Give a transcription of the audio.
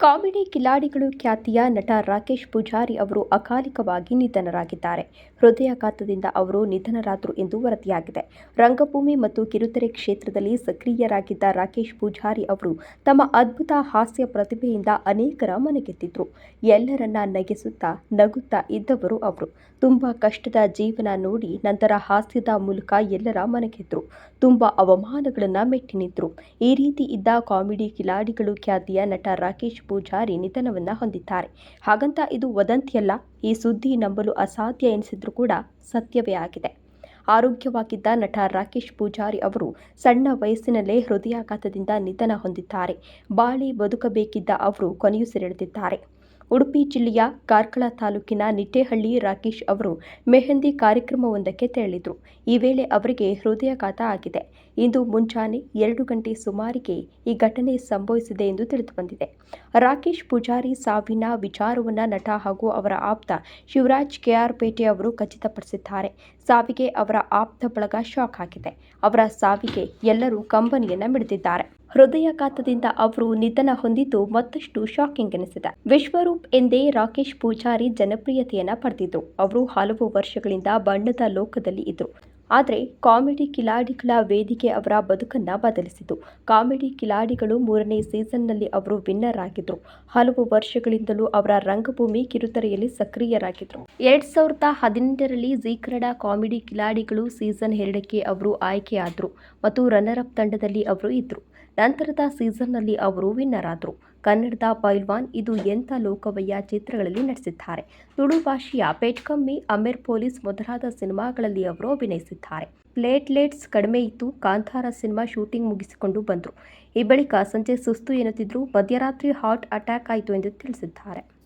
Comedy ಕಿಲಾಡಿಗಳು ಖ್ಯಾತಿಯ ನಟ ರಾಕೇಶ್ ಪೂಜಾರಿ ಅವರು ಅಕಾಲಿಕವಾಗಿ ನಿಧನರಾಗಿದ್ದಾರೆ. ಹೃದಯಾಘಾತದಿಂದ ಅವರು ನಿಧನರಾದರು ಎಂದು ವರದಿಯಾಗಿದೆ. ರಂಗಭೂಮಿ ಮತ್ತು ಕಿರುತೆರೆ ಕ್ಷೇತ್ರದಲ್ಲಿ ಸಕ್ರಿಯರಾಗಿದ್ದ ರಾಕೇಶ್ ಪೂಜಾರಿ ಅವರು ತಮ್ಮ ಅದ್ಭುತ ಹಾಸ್ಯ ಪ್ರತಿಭೆಯಿಂದ ಅನೇಕರ ಮನಗೆದ್ದಿದ್ರು ಎಲ್ಲರನ್ನ ನಗಿಸುತ್ತಾ ನಗುತ್ತಾ ಇದ್ದವರು ಅವರು. ತುಂಬಾ ಕಷ್ಟದ ಜೀವನ ನೋಡಿ ನಂತರ ಹಾಸ್ಯದ ಮೂಲಕ ಎಲ್ಲರ ಮನಗೆದ್ರು. ತುಂಬಾ ಅವಮಾನಗಳನ್ನು ಮೆಟ್ಟಿ ನಿಂತರು ಈ ರೀತಿ ಇದ್ದ ಕಾಮಿಡಿ ಕಿಲಾಡಿಗಳು ಖ್ಯಾತಿಯ ನಟ ರಾಕೇಶ್ ಪೂಜಾರಿ ನಿಧನವನ್ನು ಹೊಂದಿದ್ದಾರೆ. ಹಾಗಂತ ಇದು ವದಂತಿಯಲ್ಲ, ಈ ಸುದ್ದಿ ನಂಬಲು ಅಸಾಧ್ಯ ಎನಿಸಿದ್ರು ಕೂಡ ಸತ್ಯವೇ ಆಗಿದೆ. ಆರೋಗ್ಯವಾಗಿದ್ದ ನಟ ರಾಕೇಶ್ ಪೂಜಾರಿ ಅವರು ಸಣ್ಣ ವಯಸ್ಸಿನಲ್ಲೇ ಹೃದಯಾಘಾತದಿಂದ ನಿಧನ ಹೊಂದಿದ್ದಾರೆ. ಬಾಳಿ ಬದುಕಬೇಕಿದ್ದ ಅವರು ಕೊನೆಯುಸಿರೆಳೆದಿದ್ದಾರೆ. ಉಡುಪಿ ಜಿಲ್ಲೆಯ ಕಾರ್ಕಳ ತಾಲೂಕಿನ ನಿಟ್ಟೇಹಳ್ಳಿ ರಾಕೇಶ್ ಅವರು ಮೆಹಂದಿ ಕಾರ್ಯಕ್ರಮವೊಂದಕ್ಕೆ ತೆರಳಿದ್ರು. ಈ ವೇಳೆ ಅವರಿಗೆ ಹೃದಯಾಘಾತ ಆಗಿದೆ. ಇಂದು ಮುಂಜಾನೆ ಎರಡು ಗಂಟೆ ಸುಮಾರಿಗೆ ಈ ಘಟನೆ ಸಂಭವಿಸಿದೆ ಎಂದು ತಿಳಿದುಬಂದಿದೆ. ರಾಕೇಶ್ ಪೂಜಾರಿ ಸಾವಿನ ವಿಚಾರವನ್ನ ನಟ ಹಾಗೂ ಅವರ ಆಪ್ತ ಶಿವರಾಜ್ ಕೆಆರ್ಪೇಟೆ ಅವರು ಖಚಿತಪಡಿಸಿದ್ದಾರೆ. ಸಾವಿಗೆ ಅವರ ಆಪ್ತ ಬಳಗ ಶಾಕ್ ಆಗಿದೆ. ಅವರ ಸಾವಿಗೆ ಎಲ್ಲರೂ ಕಂಬನಿಯನ್ನ ಮಿಡಿದಿದ್ದಾರೆ. ಹೃದಯಾಘಾತದಿಂದ ಅವರು ನಿಧನ ಹೊಂದಿದ್ದು ಮತ್ತಷ್ಟು ಶಾಕಿಂಗ್ ಎನಿಸಿದೆ. ವಿಶ್ವರೂಪ್ ಎಂದೇ ರಾಕೇಶ್ ಪೂಜಾರಿ ಜನಪ್ರಿಯತೆಯನ್ನ ಪಡೆದಿದ್ದು, ಅವರು ಹಲವು ವರ್ಷಗಳಿಂದ ಬಣ್ಣದ ಲೋಕದಲ್ಲಿ ಇದ್ರು. ಆದರೆ ಕಾಮಿಡಿ ಕಿಲಾಡಿಗಳ ವೇದಿಕೆ ಅವರ ಬದುಕನ್ನು ಬದಲಿಸಿತು. ಕಾಮಿಡಿ ಕಿಲಾಡಿಗಳು ಮೂರನೇ ಸೀಸನ್ನಲ್ಲಿ ಅವರು ವಿನ್ನರ್ ಆಗಿದ್ರು. ಹಲವು ವರ್ಷಗಳಿಂದಲೂ ಅವರ ರಂಗಭೂಮಿ ಕಿರುತೆರೆಯಲ್ಲಿ ಸಕ್ರಿಯರಾಗಿದ್ರು. ಎರಡ್ ಸಾವಿರದ ಹದಿನೆಂಟರಲ್ಲಿ ಜೀ ಕನ್ನಡ ಕಾಮಿಡಿ ಕಿಲಾಡಿಗಳು ಸೀಸನ್ ಎರಡಕ್ಕೆ ಅವರು ಆಯ್ಕೆಯಾದ್ರು ಮತ್ತು ರನ್ನರ್ ಅಪ್ ತಂಡದಲ್ಲಿ ಅವರು ಇದ್ದರು ನಂತರದ ಸೀಸನ್ನಲ್ಲಿ ಅವರು ವಿನ್ನರ್ ಆದರು. ಕನ್ನಡದ ಪೈಲ್ವಾನ್ ಇದು ಎಂಥ ಲೋಕವಯ್ಯ ಚಿತ್ರಗಳಲ್ಲಿ ನಟಿಸಿದ್ದಾರೆ. ತುಳು ಭಾಷೆಯ ಪೆಟ್ಕಮ್ಮಿ, ಅಮೇರ್ ಪೊಲೀಸ್ ಮೊದಲಾದ ಸಿನಿಮಾಗಳಲ್ಲಿ ಅವರು ಅಭಿನಯಿಸಿದ್ದಾರೆ ಪ್ಲೇಟ್ಲೆಟ್ಸ್ ಕಡಿಮೆ ಇತ್ತು. ಕಾಂತಾರ ಸಿನಿಮಾ ಶೂಟಿಂಗ್ ಮುಗಿಸಿಕೊಂಡು ಬಂದರು. ಈ ಬಳಿಕ ಸಂಜೆ ಸುಸ್ತು ಎನ್ನುತ್ತಿದ್ದರು. ಮಧ್ಯರಾತ್ರಿ ಹಾರ್ಟ್ ಅಟ್ಯಾಕ್ ಆಯಿತು ಎಂದು ತಿಳಿಸಿದ್ದಾರೆ.